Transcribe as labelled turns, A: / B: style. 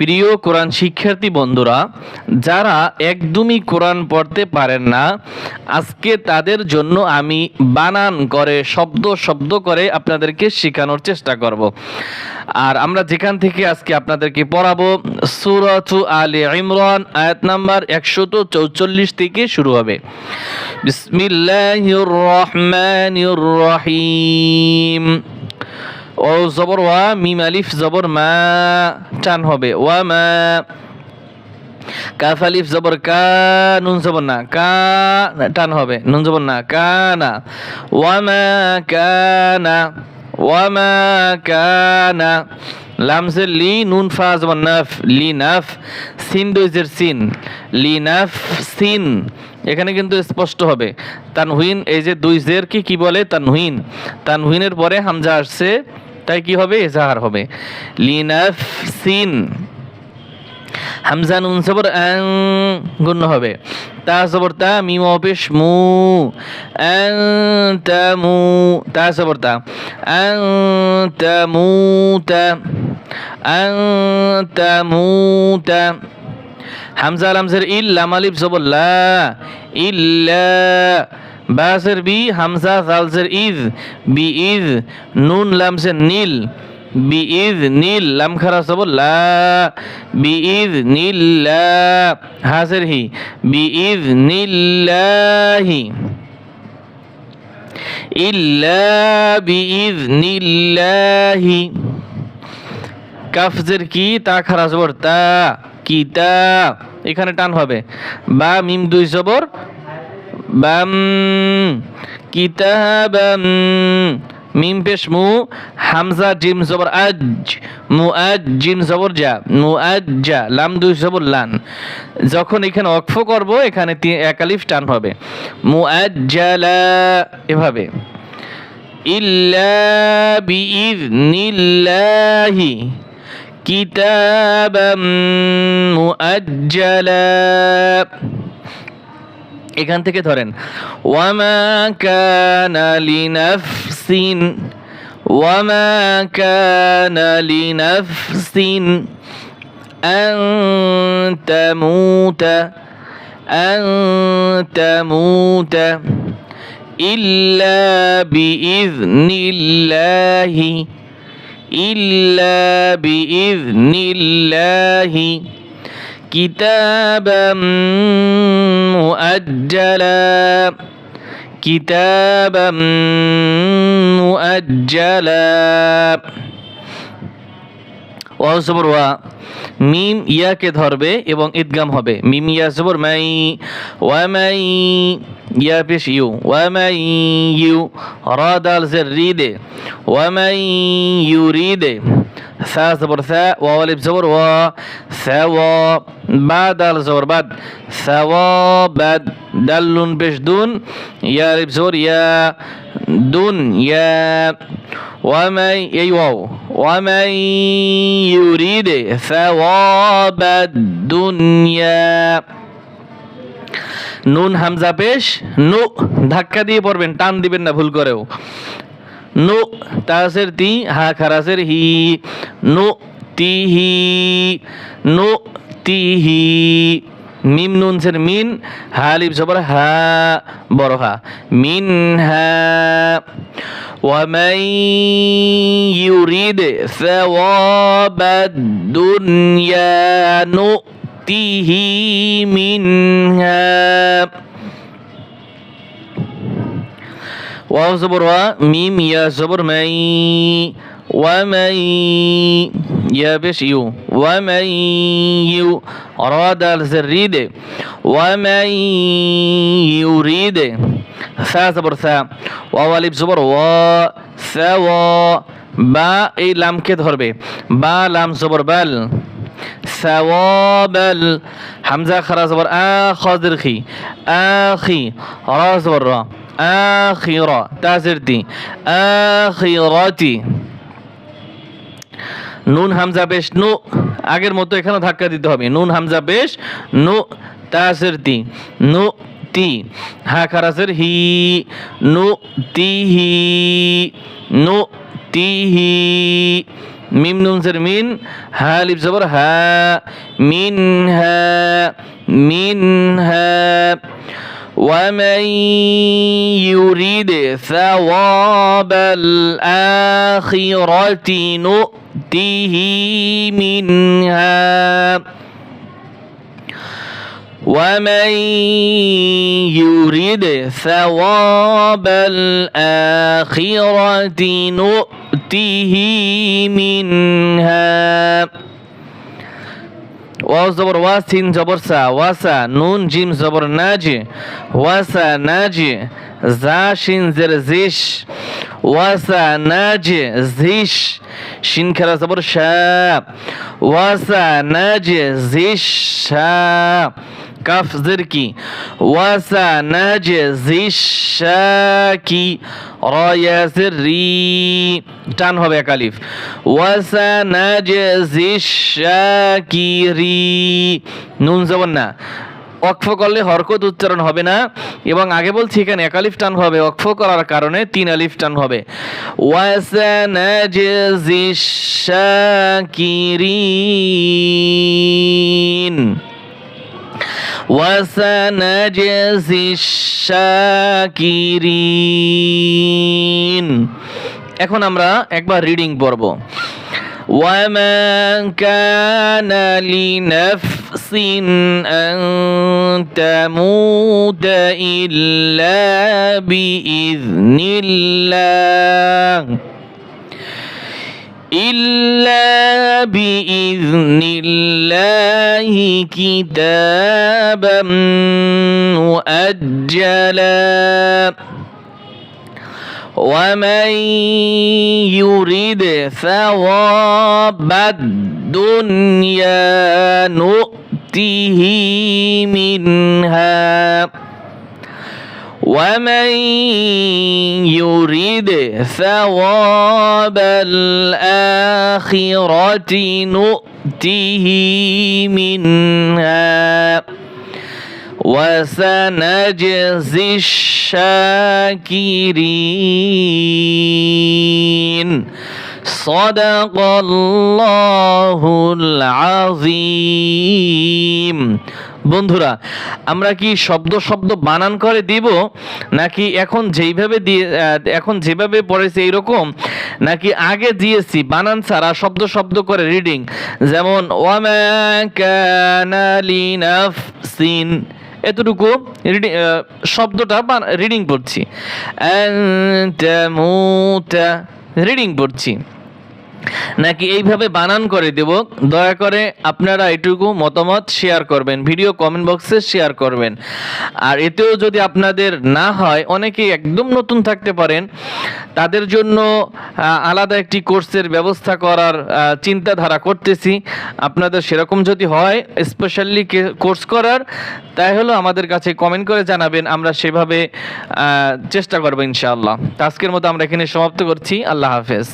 A: প্রিয় কোরআন শিক্ষার্থী বন্ধুরা, যারা একদমই কোরআন পড়তে পারেন না, আজকে তাদের জন্য আমি বানান করে, শব্দ শব্দ করে আপনাদেরকে শেখানোর চেষ্টা করব। আর আমরা যেখান থেকে আজকে আপনাদেরকে পড়াবো, সুরাতু আলী ইমরান, আয়াত নাম্বার একশত চৌচল্লিশ থেকে শুরু হবে। বিসমিল্লাহির রহমানির রহিম। ও জবর, ওয়া, মিম, আলিফ, জবর, মা, টান হবে। ওয়া, মা, কাফ, আলিফ, জবর, কা, নুন, জবর, না, কা টান হবে। নুন, জবর, না কানা ওয়া, মা কানা ওয়া, মা কানা লামজের লি, নুন, ফা, জবর, নাফ, লি, নাফ, সিন দুইজের সিন। লি, নাফ, সিন। এখানে কিন্তু স্পষ্ট হবে। তানহুইন, এই যে দুই জের কি কি বলে? তানহুইন। তানহুইনের পরে হামজা আসছে তাই কি হবে? এজাহার হবে। লিনাফ সিন হামজা নুন সবর আং হবে। তা সবর তা মিম অপেশ মু। আং তা মু। তা সবর তা। আং তা মু তা। আং তা মু তা। হামজা লামজের ইল্লা লামালিফ জবর লা। ইল্লা বাসের বি, হামজা, জালজের ইজ বি ইজ নুন, লামসের নীল, বি ইজ নীল লাম খারা সবর লা, বি ইজ নীল্লা হাসের হি, বি ইজ নীল্লাহি ইল্লা, বি ইজ নীল্লাহি কাফজের কি, তা খারা জবর, তা কিতা এখানে টান হবে। বা, মিম দুই জবর বাম কিতাবাম মিম পেশ মু, হামজা, জিম, জবর, আজ, মু, আজ, জিম, জবর যা মু, আজ যা লাম, দুই, জবর, লান। যখন এখানে অক্ফ করব, এখানে তি- এক টান হবে। মু, আজ জালা এভাবে। ইল্লা বিইذনিল্লাহি কিতাবাম মুআজ্জালা এখান থেকে ধরেন ওয়ামা কানা লিনাফসিন ওয়ামা কানা লিনাফসিন আন তামুতা আন তামুতা إلا بإذن الله إلا بإذن الله كتابا مؤجلا كتابا مؤجلا ওয়াও জবর ওয়া মিম ইয়াকে ধরবে এবং ইদগাম হবে মিম ইয়া জবর মাই ওয়া মাই ইয়া পেশ ইউ ওয়া মাই ইউ রা দাল জের রিদে ওয়া মাই ইউ রিদে সা জবর সা ওয়া আলিফ জবর ওয়া সা ওয়া বা দাল জবর বাদ সা ওয়া বাদ দাল নুন পেশ দুন ইয়া আলিফ জবর ইয়া দুন ইয়া ومن أيوه ومن يريد ثواب الدنيا নুন হামজা পেশ নু ধাক্কা দিয়ে পড়বেন টান দিবেন না ভুল করেও নু তাসের তি হা খারাসের হি নু তিহি নু তিহি মিম নুন সের মিন হালিফ জবর হা বড় হা মিন হা ومن يريد ثواب الدنيا نؤته منها واو زبر وا ميم يا زبر مي ومن يا بش يو ومن يو راد الزريد ومن يريد ثا زبر ثا واو আলিফ জবর ওয়া সা ওয়া বা এই লামকে ধরবে বা লাম জবর বাল সাওয়াবাল হামজা খারা জবর আ খাজির খি আখি রা জবর রা আখিরা তাজিরতি আখিরাতি নুন হামজা বেশ নু আগের মতো এখানে ধাক্কা দিতে হবে। নুন হামজা বেশ নু তাসের তি নু তি হা খারাসের হি. নু তি হি. নু তি হি. মিম নুন জের মিন. হা লিপ জবর হা. মিন হা. মিন হা. ومن يريد ثواب الآخرة نؤته منها ومن يريد ثواب الآخرة نؤته منها ওয়াও জবর ওয়া সিন জবর সা, ওয়াসা নুন, জিম জবর নাজি, ওয়াসা নাজি, জা শিন জের জিশ, ওয়াসা নাজি জিশ, শিন খেলা জবর শা, ওয়াসা নাজি জিশ শা। কাফ জের কি ওয়াসা নাজি কি রয়া জের রি টান হবে একালিফ ওয়াসা নাজি জিশ শাকিরি নুন জবর না। অক্ফ করলে হরকত উচ্চারণ হবে না এবং আগে বলছি এখানে একালিফ টান হবে। অক্ফ করার কারণে তিন আলিফ টান হবে। ওয়াসানাজজি শাকিরিন ওয়াসানাজজি শাকিরিন এখন আমরা একবার রিডিং পড়ব وما كان لنفس أن تموت إلا بإذن الله إلا بإذن الله كتابا مؤجلا. ومن يريد ثواب الدنيا نؤته منها ومن يريد ثواب الآخرة نؤته منها وسنجزي الشاكرين صدق الله العظيم বন্ধুরা, আমরা কি শব্দ শব্দ বানান করে দিব, নাকি এখন যেইভাবে দিয়ে এখন যেভাবে পড়েছে এইরকম, নাকি আগে দিয়েছি বানান ছাড়া শব্দ শব্দ করে রিডিং যেমন লিনাফসিন এতটুকু রিডিং শব্দটা রিডিং পড়ছি। রিডিং পড়ছি। নাকি এইভাবে বানান করে দেব? দয়া করে আপনারা এটুকু মতামত শেয়ার করবেন ভিডিও কমেন্ট বক্সে শেয়ার করবেন। আর এতেও যদি আপনাদের না হয়, অনেকেই একদম নতুন থাকতে পারেন। তাদের জন্য আলাদা একটি কোর্সের ব্যবস্থা করার চিন্তাধারা করতেছি। আপনাদের সেরকম যদি হয় স্পেশালি কোর্স করার তাই হলো আমাদের কাছে কমেন্ট করে জানাবেন। আমরা সেভাবে চেষ্টা করব ইনশাআল্লাহ। আজকের মতো আমরা এখানে সমাপ্ত করছি। আল্লাহ হাফেজ।